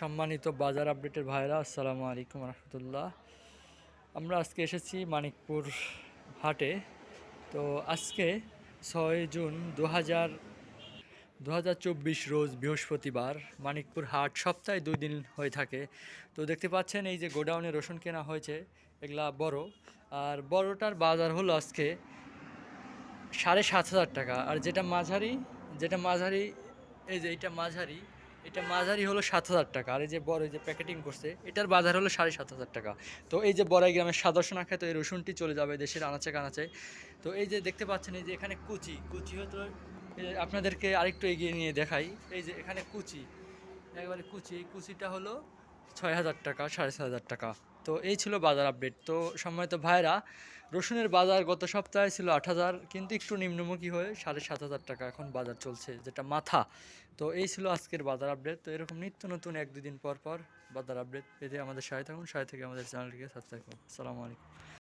সম্মানিত বাজার আপডেটের ভাইরা আসসালামু আলাইকুম রহমতুল্লাহ। আমরা আজকে এসেছি মানিকপুর হাটে। তো আজকে ছয় জুন দু হাজার দু হাজার চব্বিশ রোজ বৃহস্পতিবার মানিকপুর হাট সপ্তাহে দুই দিন হয়ে থাকে। তো দেখতে পাচ্ছেন এই যে গোডাউনে রসুন কেনা হয়েছে, এগুলা বড়। আর বড়টার বাজার হলো আজকে সাড়ে সাত হাজার টাকা। আর যেটা মাঝারি যেটা মাঝারি, এই যে এটা মাঝারি এটা মাঝারি হলো সাত হাজার টাকা, আর এই যে বড় যে প্যাকেটিং করছে, এটার বাজার হলো সাড়ে সাত হাজার টাকা। তো এই যে বড়াই গ্রামের সাদর্শনা খেত এই রসুনটি চলে যাবে দেশের আনাচে কানাচে। তো এই যে দেখতে পাচ্ছেন, এই যে এখানে কুচি কুচি হয়তো আপনাদেরকে আরেকটু এগিয়ে নিয়ে দেখাই। এই যে এখানে কুচি, একবারে কুচি, এই কুচিটা হলো ছয় হাজার টাকা, সাড়ে ছয় হাজার টাকা। তো এই ছিল বাজার আপডেট তো সম্মানিত ভাইরা রসুনের বাজার গত সপ্তাহে ছিল আট হাজার, কিন্তু একটু নিম্নমুখী হয়ে সাড়ে সাত হাজার টাকা এখন বাজার চলছে, যেটা মাথা। তো এই ছিল আজকের বাজার আপডেট তো এরকম নিত্য নতুন এক দুদিন পর পর বাজার আপডেট পেতে আমাদের সাথে থাকুন সাথে থেকে আমাদের চ্যানেলটিকে সাবস্ক্রাইব করুন। আসসালামু আলাইকুম।